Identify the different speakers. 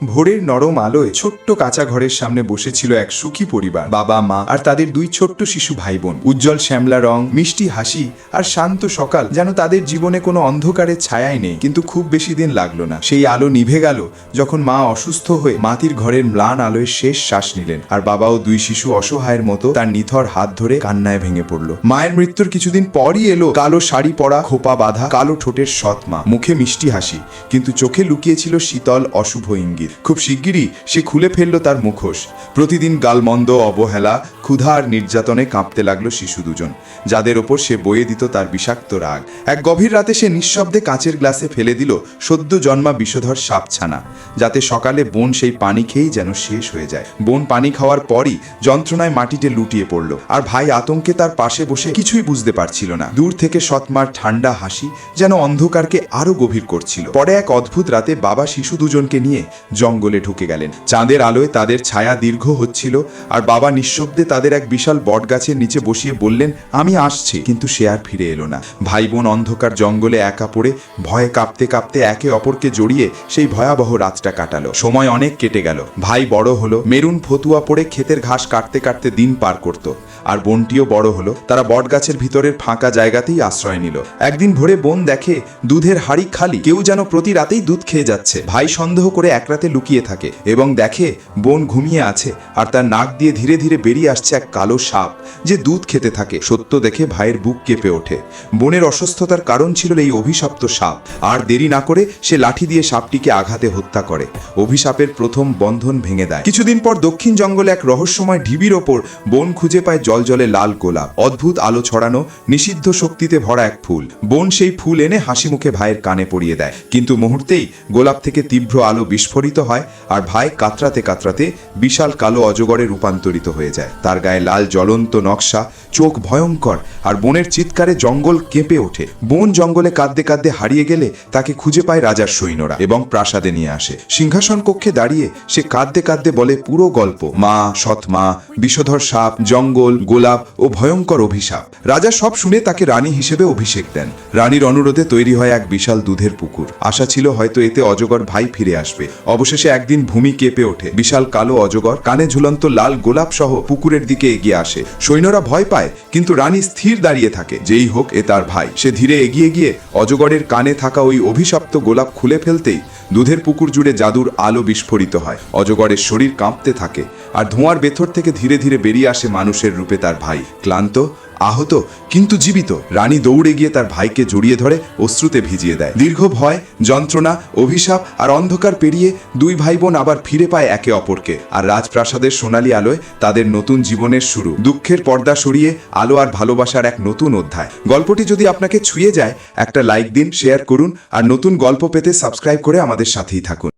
Speaker 1: ভোরের নরম আলোয় ছোট্ট কাঁচা ঘরের সামনে বসেছিল এক সুখী পরিবার, বাবা, মা আর তাদের দুই ছোট্ট শিশু ভাই বোন উজ্জ্বল শ্যামলা রং, মিষ্টি হাসি আর শান্ত সকাল যেন তাদের জীবনে কোনো অন্ধকারের ছায়াই নেই, কিন্তু খুব বেশি দিন লাগল না। সেই আলো নিভে গেল যখন মা অসুস্থ হয়ে মাতির ঘরের ম্লান আলোয় শেষ শ্বাস নিলেন আর বাবাও দুই শিশু অসহায়ের মতো তার নিথর হাত ধরে কান্নায় ভেঙে পড়ল। মায়ের মৃত্যুর কিছুদিন পরই এলো কালো শাড়ি পরা খোপা বাঁধা কালো ঠোঁটের সৎ মা, মুখে মিষ্টি হাসি, কিন্তু চোখে লুকিয়েছিল শীতল অশুভ ইঙ্গিত। খুব শিগগিরই সে খুলে ফেলল তার মুখোশ। প্রতিদিন গালমন্দ, অবহেলা, ক্ষুধা আর নির্যাতনে কাঁপতে লাগল শিশু দুজন, যাদের ওপর সে বয়ে দিত তার বিষাক্ত রাগ। এক গভীর রাতে সে নিঃশব্দে কাঁচের গ্লাসে ফেলে দিল সদ্য জন্মা বিষধর সাপছানা, যাতে সকালে বোন সেই পানি খেয়েই যেন শেষ হয়ে যায়। বোন পানি খাওয়ার পরই যন্ত্রণায় মাটিতে লুটিয়ে পড়ল, আর ভাই আতঙ্কে তার পাশে বসে কিছুই বুঝতে পারছিল না। দূর থেকে সৎমার ঠান্ডা হাসি যেন অন্ধকারকে আরও গভীর করছিল। পরে এক অদ্ভুত রাতে বাবা শিশু দুজনকে নিয়ে জঙ্গলে ঢুকে গেলেন। চাঁদের আলোয় তাদের ছায়া দীর্ঘ হচ্ছিল আর বাবা নিঃশব্দে তাদের এক বিশাল বটগাছের নিচে বসিয়ে বললেন, আমি আসছি। কিন্তু সে আর ফিরে এলো না। ভাই বোন অন্ধকার জঙ্গলে একা পড়ে ভয়ে কাঁপতে কাঁপতে একে অপরকে জড়িয়ে সেই ভয়াবহ রাতটা কাটালো। সময় অনেক কেটে গেল। ভাই বড় হলো, মেরুন ফতুয়া পড়ে ক্ষেতের ঘাস কাটতে কাটতে দিন পার করত। আর বোনটিও বড় হলো, তারা বটগাছের ভিতরের ফাঁকা জায়গাতেই আশ্রয় নিল। একদিন ভোরে বোন দেখে, দুধের হাড়ি খালি, কেউ যেন প্রতি রাতেই দুধ খেয়ে যাচ্ছে। ভাই সন্দেহ করে এক রাতে লুকিয়ে থাকে এবং দেখে বোন ঘুমিয়ে আছে আর তার নাক দিয়ে ধীরে ধীরে বেরিয়ে আসছে এক কালো সাপ যে দুধ খেতে থাকে। সত্য দেখে ভাইয়ের বুক কেঁপে ওঠে। বোনের অসুস্থতার কারণ ছিল এই অভিশপ্ত সাপ। আর দেরি না করে সে লাঠি দিয়ে সাপটিকে আঘাতে হত্যা করে। অভিশাপের প্রথম বন্ধন ভেঙে দেয়। কিছুদিন পর দক্ষিণ জঙ্গলে এক রহস্যময় ঢিবির ওপর বোন খুঁজে পায় জল জলজলে লাল গোলাপ। অদ্ভুত আলো ছড়ানো নিষিদ্ধ শক্তিতে ভরা এক ফুল। বোন সেই ফুল এনে হাসি মুখে ভাইয়ের কানে পরিয়ে দেয়। কিন্তু মুহূর্তেই গোলাপ থেকে তীব্র আলো বিস্ফোরিত হয় আর ভাই কাতরাতে কাতরাতে বিশাল কালো অজগরে রূপান্তরিত হয়ে যায়। তার গায়ে লাল জ্বলন্ত নকশা, চোখ ভয়ঙ্কর আর বোনের চিৎকারে জঙ্গল কেঁপে ওঠে। বোন জঙ্গলে কাঁদতে কাঁদতে হারিয়ে গেলে তাকে খুঁজে পায় রাজার সৈন্যরা এবং প্রাসাদে নিয়ে আসে। সিংহাসন কক্ষে দাঁড়িয়ে সে কাঁদতে কাঁদতে বলে পুরো গল্প, মা, সৎ মা, বিষধর সাপ, জঙ্গল, গোলাপ ও ভয়ঙ্কর অভিশাপ। রাজা সব শুনে তাকে রানী হিসেবে অভিষেক দেন। রানীর অনুরোধে তৈরি হয় এক বিশাল দুধের পুকুর। আশা ছিল হয়তো এতে অজগর ভাই ফিরে আসবে। অবশেষে একদিন ভূমি কেঁপে ওঠে। বিশাল কালো অজগর, কানে ঝুলন্ত লাল গোলাপ সহ পুকুরের দিকে এগিয়ে আসে। সৈন্যরা ভয় পায়, কিন্তু রানী স্থির দাঁড়িয়ে থাকে। যেই হোক, এ তার ভাই। সে ধীরে এগিয়ে গিয়ে অজগরের কানে থাকা ওই অভিশপ্ত গোলাপ খুলে ফেলতেই দুধের পুকুর জুড়ে জাদুর আলো বিস্ফোরিত হয়। অজগরের শরীর কাঁপতে থাকে। আর ধোঁয়ার ভেতর থেকে ধীরে ধীরে বেরিয়ে আসে মানুষের রূপে তার ভাই। ক্লান্ত, আহত, কিন্তু জীবিত, রানী দৌড়ে গিয়ে তার ভাইকে জড়িয়ে ধরে অশ্রুতে ভিজিয়ে দেয়। দীর্ঘ ভয়, যন্ত্রণা, অভিশাপ আর অন্ধকার পেরিয়ে দুই ভাই বোন আবার ফিরে পায় একে অপরকে। আর রাজপ্রাসাদের সোনালি আলোয় তাদের নতুন জীবনের শুরু। দুঃখের পর্দা সরিয়ে আলো আর ভালোবাসার এক নতুন অধ্যায়। গল্পটি যদি আপনাকে ছুঁয়ে যায়, একটা লাইক দিন, শেয়ার করুন আর নতুন গল্প পেতে সাবস্ক্রাইব করে আমাদের সাথেই থাকুন।